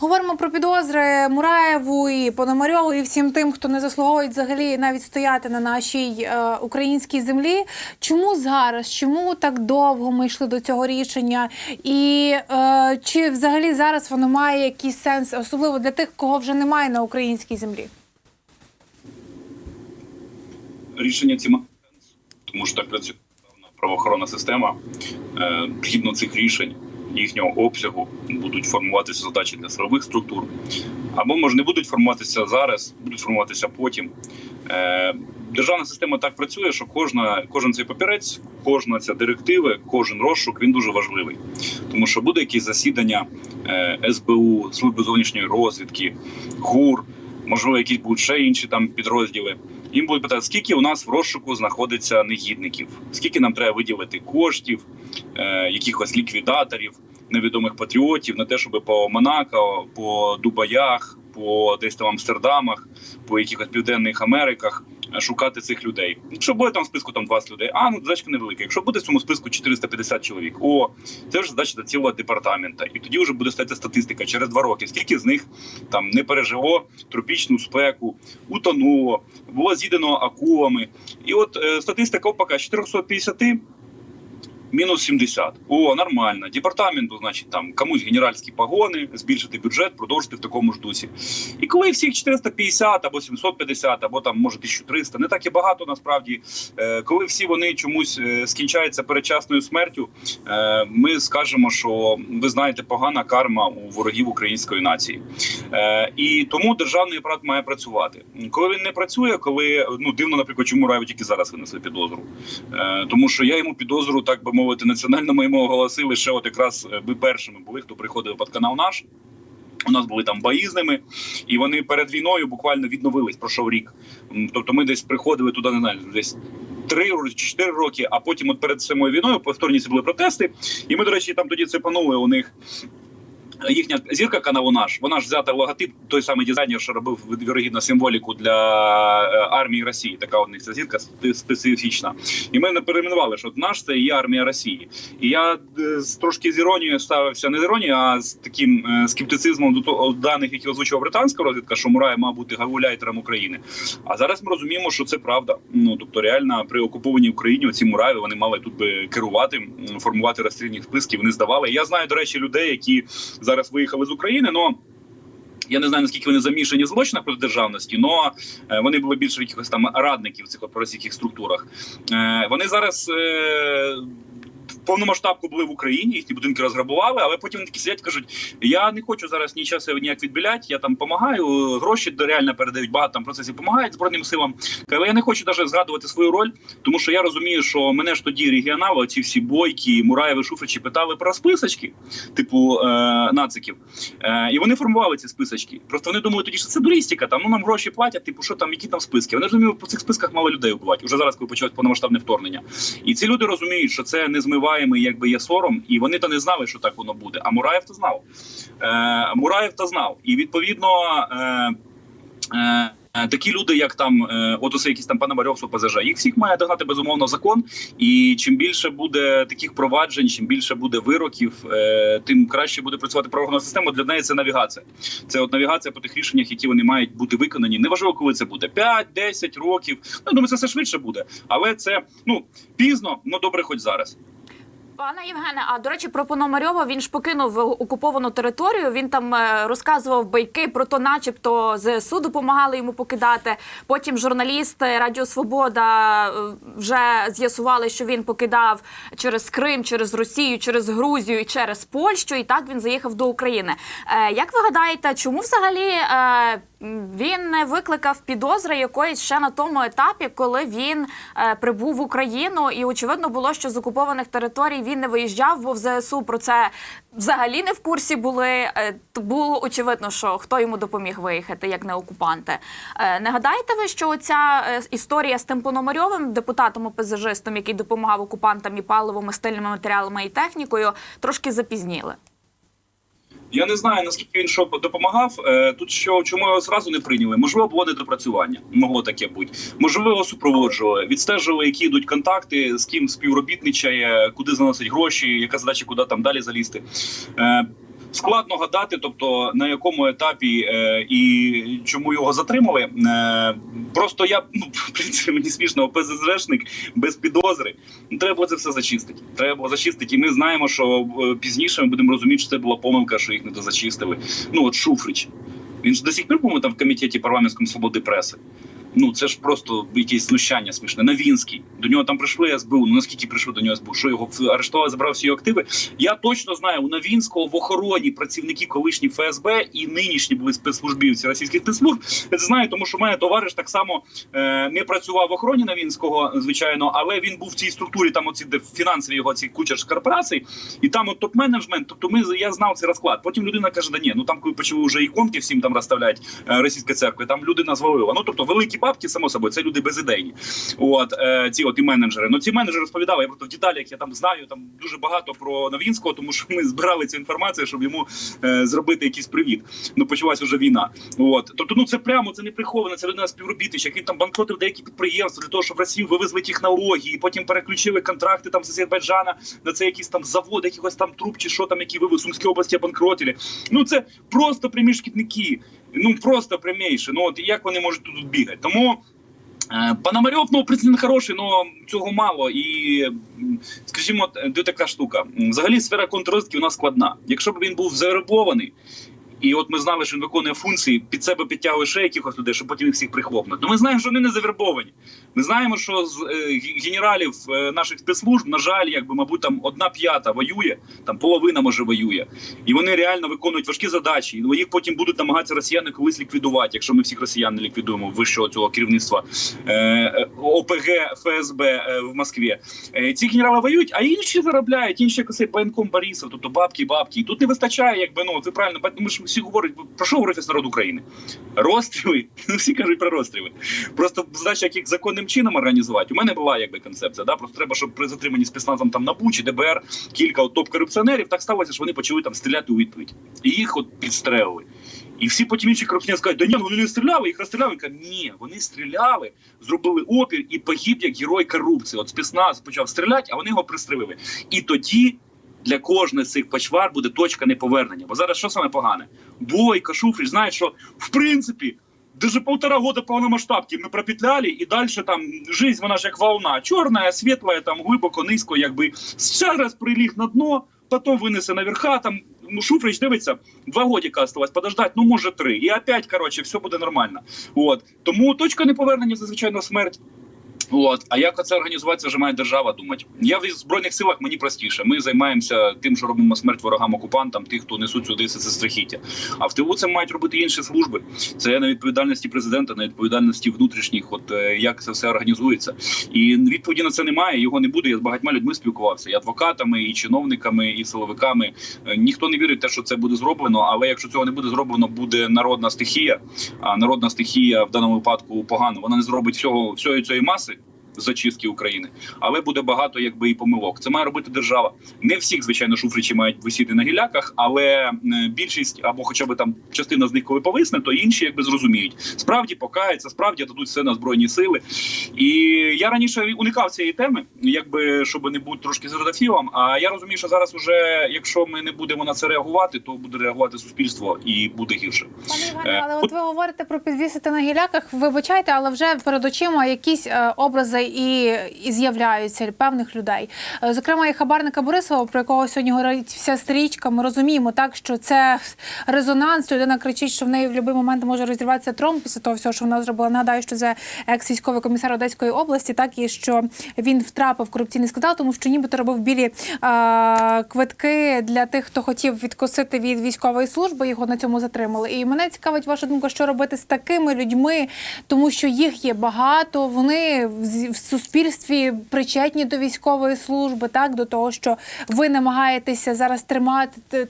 Говоримо про підозри Мураєву і Пономарьову і всім тим, хто не заслуговує взагалі навіть стояти на нашій е, українській землі. Чому зараз? Чому так довго ми йшли до цього рішення? І е, чи взагалі зараз воно має якийсь сенс, особливо для тих, кого вже немає на українській землі? рішення ці мають сенс, тому що так працює правоохоронна система. Е, Згідно цих рішень, їхнього обсягу будуть формуватися задачі для силових структур, або може не будуть формуватися зараз, будуть формуватися потім. Е, Державна система так працює, що кожна, кожен цей папірець, кожна ця директива, кожен розшук він дуже важливий, тому що буде якісь засідання е, СБУ, служби зовнішньої розвідки, ГУР, можливо, якісь будуть ще інші там підрозділи. Їм будуть питати, скільки у нас в розшуку знаходиться негідників, скільки нам треба виділити коштів, е, якихось ліквідаторів, невідомих патріотів на те, щоб по Монако, по Дубаях, по десь там Амстердамах, по якихось південних Америках шукати цих людей. Якщо буде там в списку там 20 людей, а ну задачка невелика. Якщо буде в цьому списку 450 чоловік, о, це вже задача до цілого департамента. І тоді вже буде стати статистика через два роки. Скільки з них там не пережило тропічну спеку, утонуло, було з'їдено акулами. І от е, статистика ОПК з 450 мінус 70. О, нормально. Департаменту, значить, там комусь генеральські погони, збільшити бюджет, продовжити в такому ж дусі. І коли всіх 450 або 750, або там може 1300, не так і багато насправді. Е, коли всі вони чомусь е, скінчаються передчасною смертю, е, ми скажемо, що ви знаєте, погана карма у ворогів української нації. І тому державний апарат має працювати. Коли він не працює, коли ну дивно, наприклад, чому Раєву тільки зараз винесли підозру, тому що я йому підозру, так би мовити, національно ми йому оголосили що от якраз ми ви першими були, хто приходив під канал наш. У нас були там бої з ними, і вони перед війною буквально відновились. Пройшов рік. Тобто, ми десь приходили туди, не знаю, десь. Три чи чотири роки, а потім, от перед самою війною, повторні ці були протести. І ми, до речі, там тоді цепанули у них їхня зірка каналу наш. Вона ж взята логотип, той самий дизайнер, що робив вірогідно символіку для е, армії Росії. Така у них ця зірка специфічна. І ми не перейменували, що наш це і армія Росії. І я е, трошки з іронією ставився не з іронією, а з таким е, скептицизмом до того даних, які озвучував британська розвідка, що Мурай мав бути гауляйтером України. А зараз ми розуміємо, що це правда. Ну тобто, реально при окупованій Україні оці мурави вони мали тут би керувати, формувати розстрільні списки. Вони здавали. Я знаю, до речі, людей, які зараз виїхали з України, але я не знаю наскільки вони замішані в злочинах проти державності, але вони були більше якихось там радників в цих російських структурах. Е, Вони зараз. Повномасштабку були в Україні, їхні будинки розграбували, але потім вони такі сидять, кажуть: я не хочу зараз нічого себе ніяк відбіляти, я там допомагаю, гроші реально передають багато там процесів допомагають збройним силам. Але я не хочу навіть згадувати свою роль, тому що я розумію, що мене ж тоді регіонали, ці всі бойки, Мураєви, Шуфричі питали про списочки, типу е, нациків. Е, і вони формували ці списочки. Просто вони думали тоді, що це туристика, там ну нам гроші платять, типу, що там, які там списки. Вони розуміли, по цих списках мало людей вбивати. Уже зараз, коли почалось повномасштабне вторгнення. І ці люди розуміють, що це незмиваємий якби є сором, і вони то не знали, що так воно буде. А Мураєв то знав. Е, Мураєв то знав. І відповідно. Е, е, Такі люди, як там, е, от усе якісь там Пономарьов, ОПЗЖ, їх всіх має догнати безумовно закон. І чим більше буде таких проваджень, чим більше буде вироків, е, тим краще буде працювати правоохоронна система. Для неї це навігація. Це от навігація по тих рішеннях, які вони мають бути виконані. Неважливо, коли це буде 5-10 років. Ну я думаю, це все швидше буде, але це ну пізно, ну добре, хоч зараз. Пане Євгене, а до речі, про Пономарьова він ж покинув окуповану територію. Він там е, розказував байки про то, начебто ЗСУ допомагали йому покидати. Потім журналісти Радіо Свобода е, вже з'ясували, що він покидав через Крим, через Росію, через Грузію і через Польщу. І так він заїхав до України. Е, Як ви гадаєте, чому взагалі е, він не викликав підозри якоїсь ще на тому етапі, коли він е, прибув в Україну, і очевидно було, що з окупованих територій він не виїжджав, бо в ЗСУ про це взагалі не в курсі були. Е, було очевидно, що хто йому допоміг виїхати, як не окупанти. Е, не гадаєте ви, що ця історія з тим Пономарьовим, депутатом ОПЗЖистом, який допомагав окупантам і паливом, і стильними матеріалами і технікою, трошки запізніли? Я не знаю наскільки він що допомагав. Е, Тут що чому його зразу не прийняли? Можливо, було недопрацювання. Могло таке бути. Можливо, супроводжували, відстежували, які йдуть контакти, з ким співробітничає, куди заносить гроші, яка задача, куди там далі залізти. Складно гадати, тобто на якому етапі е, і чому його затримали. Е, просто я ну в принципі мені смішно ОПЗЖшник без підозри. Ну, треба було це все зачистити. Треба було зачистити. І ми знаємо, що е, пізніше ми будемо розуміти, що це була помилка, що їх не дозачистили. Ну от Шуфрич. Він ж до сих пір, по-моєму, там в комітеті парламентської свободи преси. Ну це ж просто якесь знущання смішне. Новінський. До нього там прийшли СБУ. Ну наскільки прийшли до нього СБУ? Що його арештували, забрав всі його активи? Я точно знаю, у Новінського в охороні працівники колишні ФСБ і нинішні були спецслужбівці російських спецслужб. Це знаю, тому що в мене товариш так само е, не працював в охороні Новінського, звичайно, але він був в цій структурі, там оці де фінансові його ці куча корпорацій, і там от топ-менеджмент. Тобто ми я знав цей розклад. Потім людина каже: да ні, ну там коли почали вже іконки всім там розставляють е, російська церква, там людина звалила. Ну тобто великі бабки, само собою, це люди безідейні. От е, ці от і менеджери. Ну ці менеджери розповідали, я просто в деталях я там знаю там дуже багато про Новінського, тому що ми збирали цю інформацію, щоб йому е, зробити якийсь привіт. Ну почалась вже війна. От тобто, ну це прямо це не приховано. Це людина співробітник, як він там банкротив деякі підприємства для того, щоб в Росію вивезли технології, потім переключили контракти там з Азербайджана на це якийсь там завод, якихось там труб чи що там, які вивез Сумській області банкротили. Ну це просто прямі шкідники. Ну просто пряміше. Ну от як вони можуть тут бігати? Тому. Е, Пономарьов, ну, в хороший, але цього мало. І, скажімо, де така штука. Взагалі сфера контррозвідки у нас складна. Якщо б він був завербований, і от ми знали, що він виконує функції, під себе підтягує ще якихось людей, щоб потім їх всіх прихлопнути. Ну ми знаємо, що вони не завербовані. Ми знаємо, що з е, генералів е, наших спецслужб, на жаль, якби, мабуть, там одна п'ята воює, там половина може воює. І вони реально виконують важкі задачі. І їх потім будуть намагатися росіяни колись ліквідувати, якщо ми всіх росіян не ліквідуємо вищого цього керівництва е, ОПГ ФСБ в Москві. Ці генерали воюють, а інші заробляють, інші як оцей воєнком Борисов, тобто бабки, бабки. І тут не вистачає, якби ну ви правильно ми ж всі говорять про що говорить народ України? Розстріли. Ну всі кажуть про розстріли. Просто задача яких законним чином організувати. У мене була якби концепція. Да? Просто треба, щоб при затриманні спецназом там НАБУ чи ДБР кілька от топ-корупціонерів так сталося, що вони почали там стріляти у відповідь. І їх от підстрелили. І всі потім інші корупціонери скажуть, да ні, ну вони не стріляли, їх розстріляли. Каже, ні, вони стріляли, зробили опір і погиб як герой корупції. От спецназ почав стріляти, а вони його пристрелили. І тоді для кожної з цих почвар буде точка неповернення. Бо зараз що саме погане? Бойко, Шуфрич знають, що в принципі. Даже полтора года повномасштабки ми пропетляли, і далі там жизнь, вона ж як волна. Чорна, світла, там глибоко, низько, якби ще раз приліг на дно, потім винесе наверха. Там ну Шуфрич дивиться, два годика осталось подождать, ну може три. І опять, коротше, все буде нормально. От тому точка неповернення це звичайно смерть. От, а як це організувати, вже має держава думати. Я в збройних силах мені простіше. Ми займаємося тим, що робимо смерть ворогам окупантам, тих, хто несуть сюди це страхіття. А в ТУ це мають робити інші служби. Це на відповідальності президента, на відповідальності внутрішніх, от е, як це все організується. І відповіді на це немає. Його не буде. Я з багатьма людьми спілкувався, і адвокатами, і чиновниками, і силовиками. Е, Ніхто не вірить в те, що це буде зроблено. Але якщо цього не буде зроблено, буде народна стихія. А народна стихія в даному випадку погано. Вона не зробить всього всієї цієї маси. Зачистки України, але буде багато якби і помилок. Це має робити держава. Не всіх, звичайно, шуфричі мають висіти на гіляках, але більшість або хоча б там частина з них, коли повисне, то інші якби зрозуміють. Справді покаються, справді дадуть все на збройні сили. І я раніше уникав цієї теми, якби щоб не бути трошки зердафілом. А я розумію, що зараз, уже якщо ми не будемо на це реагувати, то буде реагувати суспільство і буде гірше. Пане Євгене, Е, але от ви говорите про підвісити на гіляках. Вибачайте, але вже перед очима якісь е, образи і, і з'являються певних людей. Е, Зокрема, і хабарника Борисова, про якого сьогодні говорить вся стрічка. Ми розуміємо так, що це резонанс. Людина кричить, що в неї в будь-який момент може розірватися тромб після того всього, що вона зробила. Нагадаю, що це екс-військовий комісар Одеської області, так і що він втрапив в корупційний скандал, тому що нібито робив білі е, квитки для тих, хто хотів відкосити від військової служби. Його на цьому затримали. І мене цікавить ваша думка, що робити з такими людьми, тому що їх є багато. Вони в суспільстві причетні до військової служби, так до того, що ви намагаєтеся зараз тримати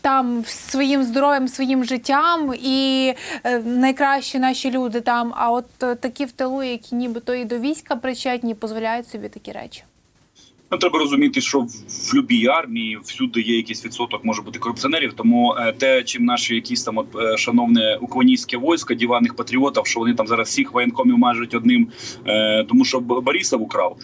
там своїм здоров'ям, своїм життям, і е, найкращі наші люди там. А от е, такі в тилу, які нібито і до війська причетні, дозволяють собі такі речі. Ну, треба розуміти, що в, любій армії всюди є якийсь відсоток, може бути корупціонерів. Тому е, те, чим наші якісь там от е, шановне українське військо, диваних патріотів, що вони там зараз всіх воєнкомів мажуть одним, е, тому що Борисов украв.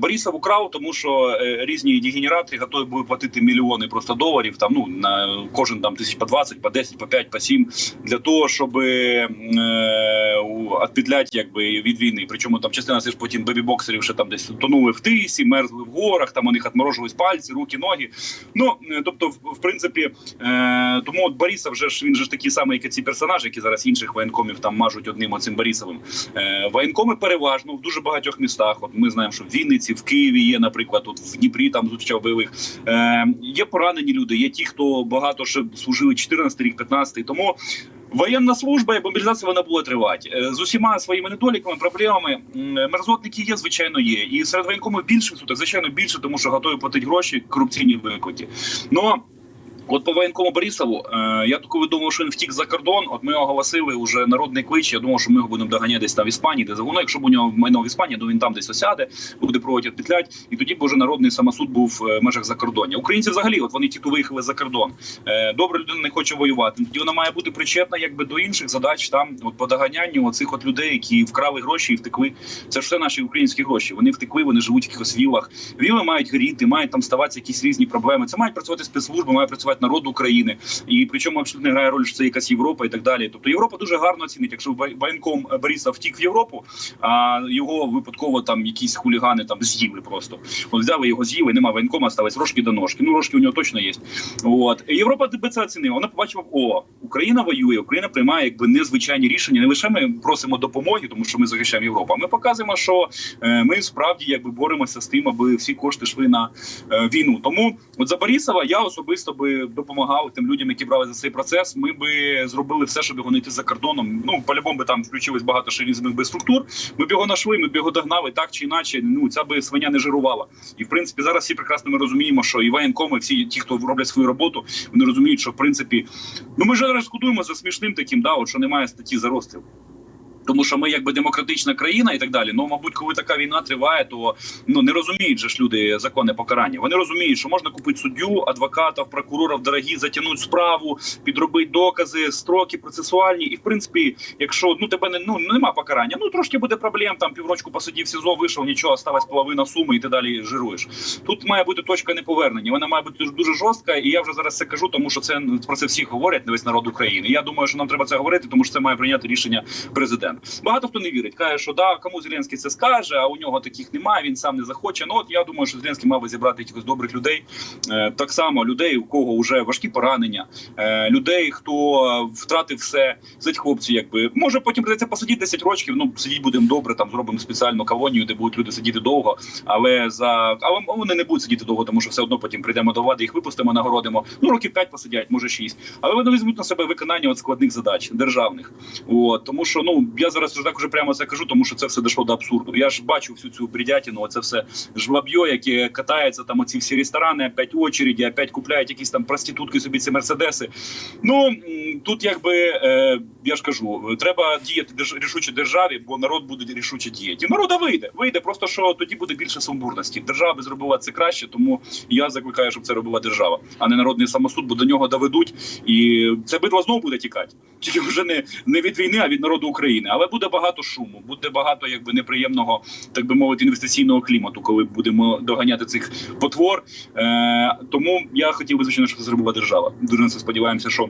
Борисов украв, тому що різні дегенерати готові були платити мільйони просто доларів. Там ну на кожен там тисяч по 20, по 10, по 5, по 7, для того, щоб відпідляти якби від війни. Причому там частина ж потім бебі-боксерів ще там десь тонули в тисі, мерзли в горах, там у них отморожувались пальці, руки, ноги. Ну е, тобто, в, принципі, е, тому от Борисов вже ж він же ж такий самий, як і ці персонажі, які зараз інших воєнкомів там мажуть одним оцим Борисовим. Е, воєнкоми переважно в дуже багатьох містах. От ми знаємо, що в Вінниці, в Києві є, наприклад, тут в Дніпрі там зустрічав бойових. Є поранені люди, є ті, хто багато ще служили 14 рік, 15 Тому воєнна служба і мобілізація вона буде тривати Е, з усіма своїми недоліками, проблемами. Мерзотники є, звичайно, є. І серед воєнкомів більше суток, звичайно, більше, тому що готові платити гроші корупційні виклики. Ну От по воєнкому Борисову, е, я коли думав, що він втік за кордон. От ми оголосили вже народний клич. Я думав, що ми його будемо доганяти десь там в Іспанії, де загоно. Якщо б у нього майно в Іспанії, то він там десь осяде, буде проводити петлять, і тоді б уже народний самосуд був е, в межах закордоння. Українці взагалі, от вони ті, хто виїхали за кордон. Е, добра людина не хоче воювати. Тоді вона має бути причетна якби до інших задач там, от по доганянню оцих от людей, які вкрали гроші і втекли. Це ж все наші українські гроші. Вони втекли, вони живуть в якихось вілах. Віли мають горіти, мають там ставатися якісь різні проблеми. Це мають працювати спецслужби, має працювати народ України. І причому абсолютно не грає роль, що це якась Європа і так далі. Тобто Європа дуже гарно оцінить, якщо воєнком Бориса втік в Європу, а його випадково там якісь хулігани там з'їли просто. От взяли його з'їли, нема воєнкома, стались рожки до ножки. Ну рожки у нього точно є. От І Європа би це оцінила. Вона побачила, о, Україна воює, Україна приймає якби незвичайні рішення. Не лише ми просимо допомоги, тому що ми захищаємо Європу. а Ми показуємо, що е, ми справді якби боремося з тим, аби всі кошти йшли на е, війну. Тому от за Борисова я особисто би допомагав тим людям, які брали за цей процес. Ми би зробили все, щоб його не за кордоном. Ну по-любому би там включилось багато ще різних би структур. Ми б його знайшли, ми б його догнали так чи іначе. Ну ця би свиня не жирувала. І в принципі зараз всі прекрасно ми розуміємо, що і воєнкоми, всі ті, хто роблять свою роботу, вони розуміють, що в принципі, ну ми ж зараз шкодуємо за смішним таким, да, от, що немає статті за розстріл. Тому що ми якби демократична країна і так далі. Ну, мабуть, коли така війна триває, то ну не розуміють же ж люди законне покарання. Вони розуміють, що можна купити суддю, адвокатів, прокурорів дорогі, затягнути справу, підробити докази, строки процесуальні. І в принципі, якщо ну тебе не ну нема покарання, ну трошки буде проблем. Там піврочку посидів СІЗО, вийшов, нічого, осталась половина суми, і ти далі жируєш. Тут має бути точка неповернення. Вона має бути дуже, жорстка. І я вже зараз це кажу, тому що це про це всі говорять, не весь народ України. Я думаю, що нам треба це говорити, тому що це має прийняти рішення президент. Багато хто не вірить, каже, що да, кому Зеленський це скаже, а у нього таких немає. Він сам не захоче. Ну от я думаю, що Зеленський мав би зібрати якихось добрих людей. Е, так само людей, у кого вже важкі поранення, е, людей, хто е, втратив все. Це хлопці, якби може потім придеться посидіти 10 років. Ну сидіть будемо добре. Там зробимо спеціальну колонію, де будуть люди сидіти довго. Але за але вони не будуть сидіти довго, тому що все одно потім прийдемо до влади, їх випустимо, нагородимо. Ну років 5 посидять, може 6. Але вони візьмуть на себе виконання от складних задач державних. От тому, що ну я зараз так уже прямо це кажу, тому що це все дійшло до абсурду. Я ж бачу всю цю бредятину, це все жлобьо, яке катається там оці всі ресторани, опять очереді, опять купляють якісь там проститутки собі ці мерседеси. Ну тут якби е, я ж кажу, треба діяти держ- рішуче державі, бо народ буде рішуче діяти. Народа вийде, вийде. Просто що тоді буде більше сумбурності. Держава би зробила це краще, тому я закликаю, щоб це робила держава, а не народний самосуд, бо до нього доведуть, і це битва знову буде тікати. Тільки вже не, не від війни, а від народу України. Але буде багато шуму, буде багато якби неприємного, так би мовити, інвестиційного клімату, коли будемо доганяти цих потвор. Е, тому я хотів би звичайно, щоб це зробила держава. Дуже на це сподіваємося, що.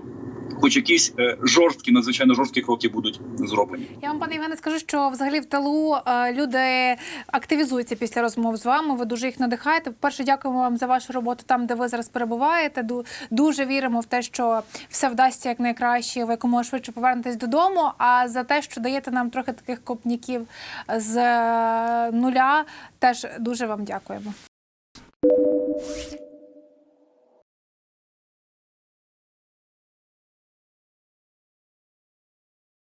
Хоч якісь е, жорсткі, надзвичайно жорсткі кроки будуть зроблені. Я вам, пане Євгене, скажу, що взагалі в тилу е, люди активізуються після розмов з вами. Ви дуже їх надихаєте. По-перше, дякуємо вам за вашу роботу там, де ви зараз перебуваєте. Ду- Дуже віримо в те, що все вдасться як найкраще, ви якомога швидше повернетесь додому. А за те, що даєте нам трохи таких копняків з е, нуля, теж дуже вам дякуємо.